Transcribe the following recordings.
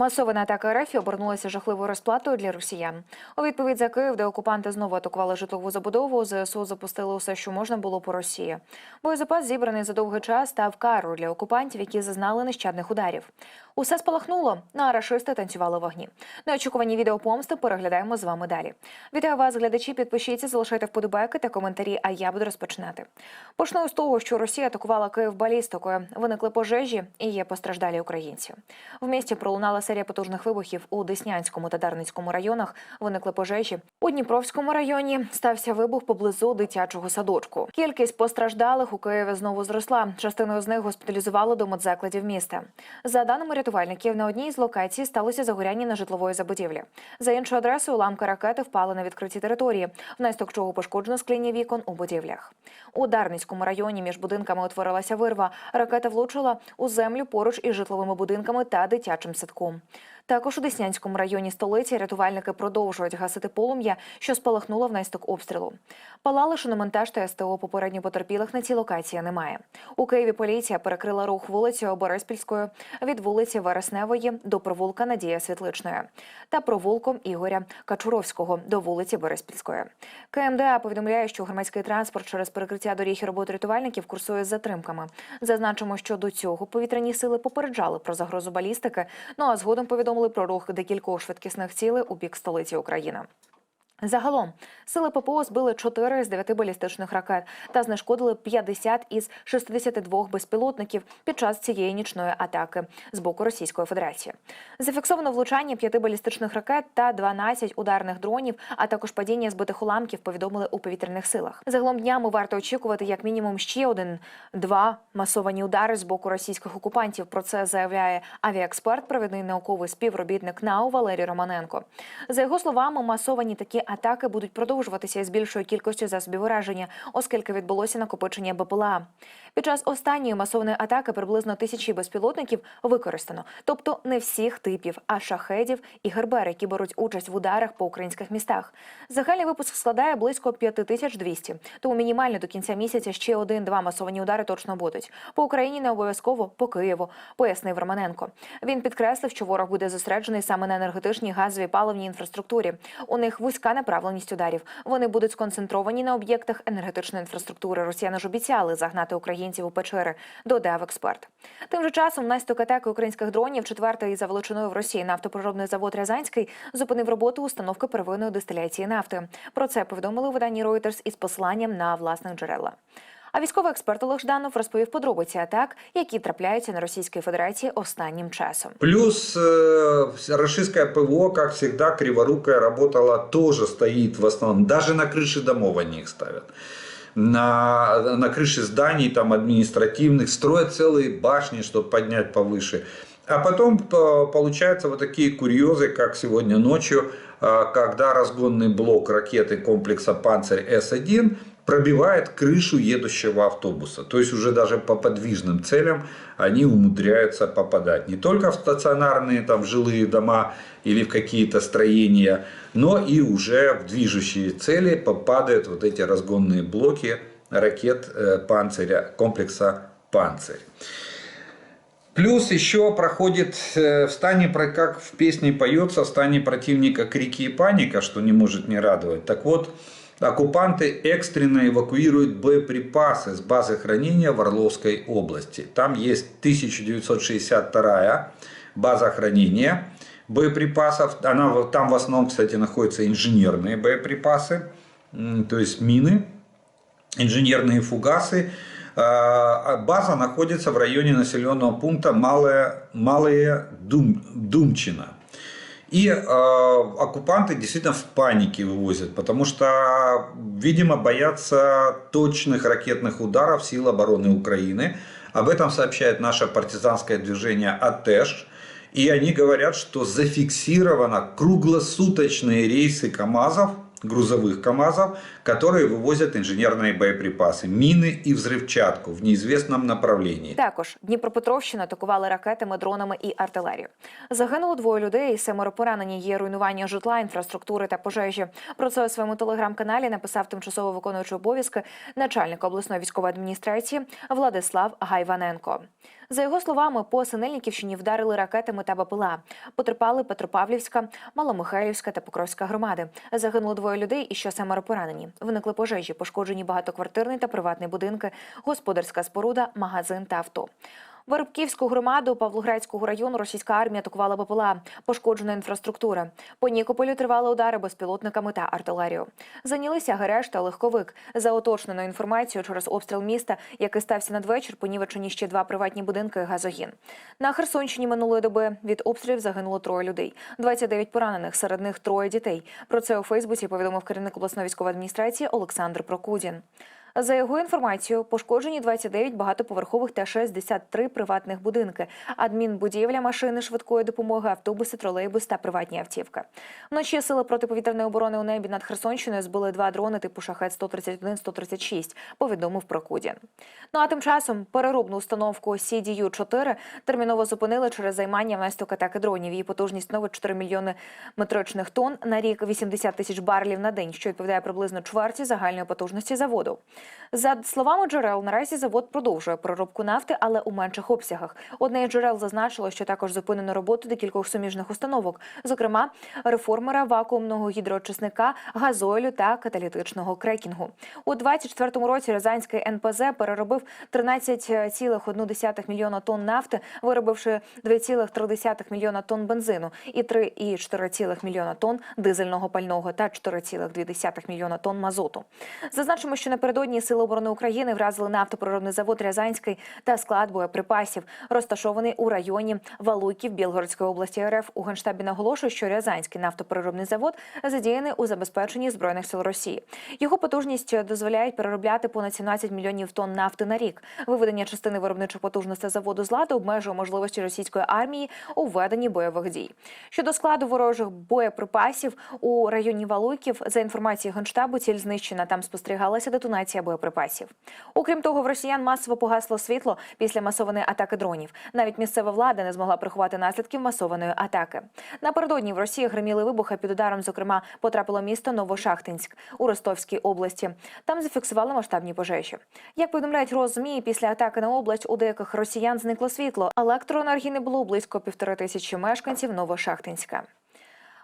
Масована атака РФ обернулася жахливою розплатою для росіян. У відповідь за Київ, де окупанти знову атакували житлову забудову, ЗСУ запустили усе, що можна було по Росії. Боєзапас, зібраний за довгий час, став карою для окупантів, які зазнали нещадних ударів. Усе спалахнуло, ну, а рашисти танцювали вогні. Неочікувані відео помсти переглядаємо з вами далі. Вітаю вас, глядачі. Підпишіться, залишайте вподобайки та коментарі. А я буду розпочинати. Почну з того, що Росія атакувала Київ балістикою. Виникли пожежі і є постраждалі українці. В місті пролунала серія потужних вибухів у Деснянському та Дарницькому районах. Виникли пожежі. У Дніпровському районі стався вибух поблизу дитячого садочку. Кількість постраждалих у Києві знову зросла. Частину з них госпіталізували до медзакладів міста. За даними рятувальників, на одній з локацій сталося загоряння на житлової забудівлі. За іншою адресою уламки ракети впали на відкритій території, внаслідок чого пошкоджено скління вікон у будівлях. У Дарницькому районі між будинками утворилася вирва. Ракета влучила у землю поруч із житловими будинками та дитячим садком. Також у Деснянському районі столиці рятувальники продовжують гасити полум'я, що спалахнуло внаслідок обстрілу. Палали шиномонтаж та СТО попередньо потерпілих на цій локації немає. У Києві поліція перекрила рух вулицею Бориспільською від вулиці Вересневої до провулка Надія Світличної та провулком Ігоря Качуровського до вулиці Бориспільської. КМДА повідомляє, що громадський транспорт через перекриття доріг і роботи рятувальників курсує з затримками. Зазначимо, що до цього повітряні сили попереджали про загрозу балістики. Ну а згодом повідомили про рух декількох швидкісних цілей у бік столиці України. Загалом сили ППО збили 4 з 9 балістичних ракет та знешкодили 50 із 62 безпілотників під час цієї нічної атаки з боку Російської Федерації. Зафіксовано влучання 5 балістичних ракет та 12 ударних дронів, а також падіння збитих уламків. Повідомили у повітряних силах. Загалом днями варто очікувати як мінімум ще один-два масовані удари з боку російських окупантів. Про це заявляє авіаексперт, провідний науковий співробітник НАУ Валерій Романенко. За його словами, масовані такі атаки будуть продовжуватися із більшою кількістю засобів ураження, оскільки відбулося накопичення БПЛА. Під час останньої масовної атаки приблизно тисячі безпілотників використано, тобто не всіх типів, а шахедів і гербер, які беруть участь в ударах по українських містах. Загальний випуск складає близько 5200, тому мінімально до кінця місяця ще один-два масовані удари точно будуть. По Україні не обов'язково по Києву, пояснив Романенко. Він підкреслив, що ворог буде зосереджений саме на енергетичній газовій паливній інфраструктурі. У них вузька направленість ударів. Вони будуть сконцентровані на об'єктах енергетичної інфраструктури. Росіяни ж обіцяли загнати українців у печери, додав експерт. Тим же часом внаслідок атаки українських дронів четвертий за величиною в Росії нафтопроробний завод Рязанський зупинив роботу установки первинної дистиляції нафти. Про це повідомили у виданні Reuters із посланням на власних джерела. А військовий експерт Олег Жданов розповів подробиці атак, які трапляються на Російській Федерації останнім часом. Плюс э, российское ПВО, как всегда, криворукая работала, тоже стоит в основном. Даже на крыше домов они их ставят. На, на крыше зданий там административных строят целые башни, чтобы поднять повыше. А потом по- получаются вот такие курьезы, как сегодня ночью, э, когда разгонный блок ракеты комплекса «Панцирь С-1» пробивает крышу едущего автобуса. То есть уже даже по подвижным целям они умудряются попадать. Не только в стационарные там, жилые дома или в какие-то строения, но и уже в движущие цели попадают вот эти разгонные блоки ракет э, «Панциря», комплекса «Панцирь». Плюс еще проходит э, в стане, как в песне поется, в стане противника крики и паника, что не может не радовать. Так вот, оккупанты экстренно эвакуируют боеприпасы с базы хранения в Орловской области. Там есть 1962 база хранения боеприпасов. Она, там в основном, кстати, находятся инженерные боеприпасы, то есть мины инженерные фугасы. А, База находится в районе населенного пункта Малое, Малое Дум, Думчино. И э, оккупанты действительно в панике вывозят, потому что, видимо, боятся точных ракетных ударов сил обороны Украины. Об этом сообщает наше партизанское движение АТЭШ. И они говорят, что зафиксировано круглосуточные рейсы КАМАЗов, грузовых КАМАЗов, которые вывозят инженерные боеприпасы, мины и взрывчатку в неизвестном направлении. Також Дніпропетровщину атакували ракетами, дронами і артилерією. Загинуло двоє людей, семеро поранені. Є руйнування житла, інфраструктури та пожежі. Про це у своєму телеграм-каналі написав тимчасово виконуючий обов'язки начальник обласної військової адміністрації Владислав Гайваненко. За його словами, по Синельниківщині вдарили ракетами та БПЛА. Потерпали Петропавлівська, Маломихайлівська та Покровська громади. Загинуло двоє людей і ще семеро поранені. Виникли пожежі, пошкоджені багатоквартирний та приватний будинки, господарська споруда, магазин та авто. Вербківську громаду Павлоградського району російська армія атакувала БПЛА, пошкоджена інфраструктура. По Нікополю тривали удари безпілотниками та артилерією. Зайнялися Гереш та легковик. За уточненою інформацією, через обстріл міста, який стався надвечір, понівечені ще два приватні будинки газогін. На Херсонщині минулої доби від обстрілів загинуло троє людей, 29 поранених, серед них троє дітей. Про це у Фейсбуці повідомив керівник обласної військової адміністрації Олександр Прокудін. За його інформацією, пошкоджені 29 багатоповерхових та 63 приватних будинки, адмінбудівля, машини швидкої допомоги, автобуси, тролейбус та приватні автівки. Вночі сили протиповітряної оборони у небі над Херсонщиною збили два дрони типу шахет 131-136, повідомив Прокудін. Ну а тим часом переробну установку CDU-4 терміново зупинили через займання внаслідок атаки дронів. Її потужність становить 4 мільйони метричних тонн на рік, 80 тисяч барелів на день, що відповідає приблизно чверті загальної потужності заводу. За словами джерел, наразі завод продовжує переробку нафти, але у менших обсягах. Одне із джерел зазначило, що також зупинено роботу декількох суміжних установок, зокрема реформера вакуумного гідроочисника, газойлю та каталітичного крекінгу. У 24-му році Рязанський НПЗ переробив 13,1 мільйона тонн нафти, виробивши 2,3 мільйона тонн бензину і 3,4 мільйона тонн дизельного пального та 4,2 мільйона тонн мазоту. Зазначимо, що напередодні Сили оборони України вразили нафтопроробний завод Рязанський та склад боєприпасів, розташований у районі Валуйків Білгородської області РФ. У генштабі наголошує, що Рязанський нафтопереробний завод задіяний у забезпеченні збройних сил Росії. Його потужність дозволяє переробляти понад 17 мільйонів тонн нафти на рік. Виведення частини виробничих потужностей заводу з ладу обмежує можливості російської армії у веденні бойових дій. Щодо складу ворожих боєприпасів у районі Валуйків, за інформацією генштабу, ціль знищена. Там спостерігалася детонація боєприпасів. Окрім того, в росіян масово погасло світло після масованої атаки дронів. Навіть місцева влада не змогла приховати наслідків масованої атаки. Напередодні в Росії гриміли вибухи під ударом. Зокрема, потрапило місто Новошахтинськ у Ростовській області. Там зафіксували масштабні пожежі. Як повідомляють роззмі, після атаки на область у деяких росіян зникло світло. Електроенергії не було близько півтори тисячі мешканців Новошахтинська.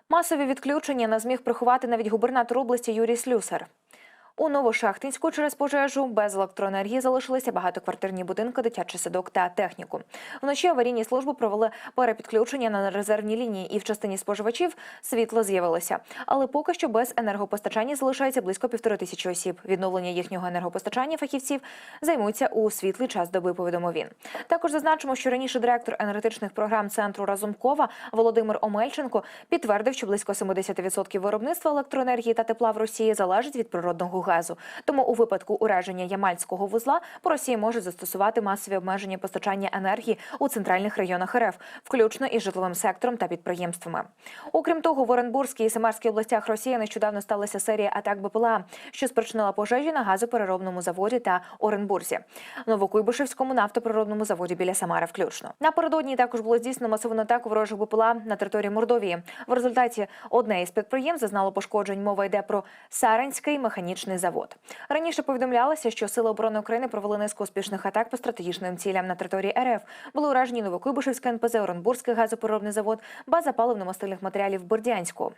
Масові відключення не зміг приховати навіть губернатор області Юрій Слюсар. У Новошахтинську через пожежу без електроенергії залишилися багатоквартирні будинки, дитячий садок та техніку. Вночі аварійні служби провели перепідключення на резервній лінії, і в частині споживачів світло з'явилося. Але поки що без енергопостачання залишається близько півтори тисячі осіб. Відновлення їхнього енергопостачання фахівців займуться у світлий час доби. Повідомив він. Також зазначимо, що раніше директор енергетичних програм центру Разумкова Володимир Омельченко підтвердив, що близько 70% виробництва електроенергії та тепла в Росії залежить від природного газу. Тому у випадку ураження Ямальського вузла по Росії можуть застосувати масові обмеження постачання енергії у центральних районах РФ, включно із житловим сектором та підприємствами. Окрім того, в Оренбурзькій і Самарській областях Росії нещодавно сталася серія атак БПЛА, що спричинила пожежі на газопереробному заводі та Оренбурзі, Новокуйбишевському нафтопереробному заводі біля Самара. Включно напередодні також було здійснено масовану атаку ворожих БПЛА на території Мордовії. В результаті одне із підприємств зазнало пошкоджень. Мова йде про Саранський механічний завод. Раніше повідомлялося, що Сили оборони України провели низку успішних атак по стратегічним цілям на території РФ. Були уражені Новокуйбишевське НПЗ, Оренбурзький газопереробний завод, база паливно-мастильних матеріалів Бердянську.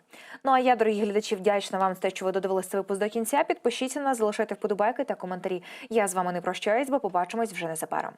Ну а я, дорогі глядачі, вдячна вам за те, що ви додивилися цей випуск до кінця. Підпишіться на нас, залишайте вподобайки та коментарі. Я з вами не прощаюсь, бо побачимось вже незабаром.